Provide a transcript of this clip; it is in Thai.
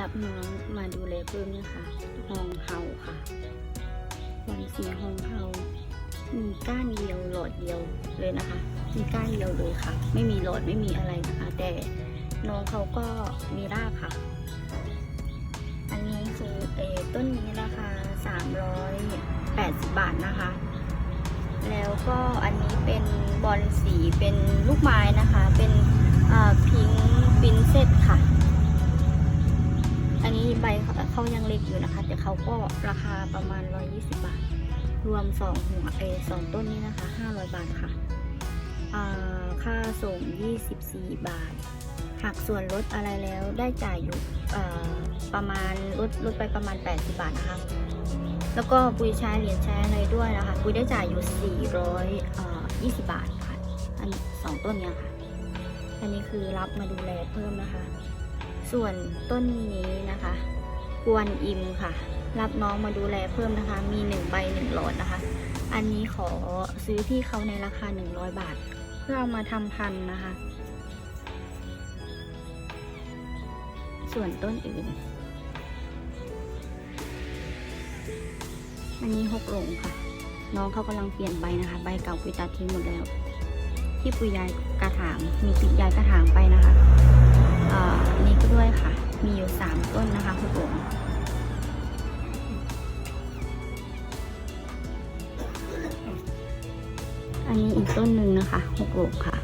รับน้องมาดูแลเพิ่มนะคะฮองเฮาค่ะวันสีฮองเฮามีก้านเดียวหลอดเดียวเลยนะคะ มีก้านเดียวเลยค่ะ ไม่มีหลอดไม่มีอะไรนะคะ แต่น้องเขาก็มีรากค่ะ อันนี้คือเอต้นนี้ราคา380 บาทนะคะ แล้วก็อันนี้เป็นบอลสีเป็นลูกไม้นะคะ ใบเขาเขายังเล็กอยู่นะคะ แต่เขาก็ราคาประมาณ 120 บาท รวม2หัวเอสองต้นนี้นะคะ 500 บาทค่ะค่าส่ง 24 บาท หักส่วนลดอะไรแล้วได้จ่ายอยู่ประมาณลดลดไปประมาณ 80 บาทนะคะ แล้วก็ปุยใช้เหรียญใช้อะไรด้วยนะคะปุยได้จ่ายอยู่ 420 บาทค่ะ อันสองต้นเนี้ยค่ะ อันนี้คือรับมาดูแลเพิ่มนะคะ ส่วนต้นนี้นะคะ กวนอิมค่ะ รับน้องมาดูแลเพิ่มนะคะ มี 1 ใบ1หลอดนะคะ อันนี้ขอซื้อที่เขาในราคา 100 บาท เพื่อเอามาทำพันธุ์นะคะ ส่วนต้นอื่น อันนี้หกหลงค่ะ น้องเขากำลังเปลี่ยนใบนะคะ ใบเก่าปุยตัดทิ้งหมดแล้ว ที่ปุยย้ายกระถาง มีปิดย้ายกระถางไปนะคะ อันนี้อีกต้นหนึ่งนะคะหกหลค่ะ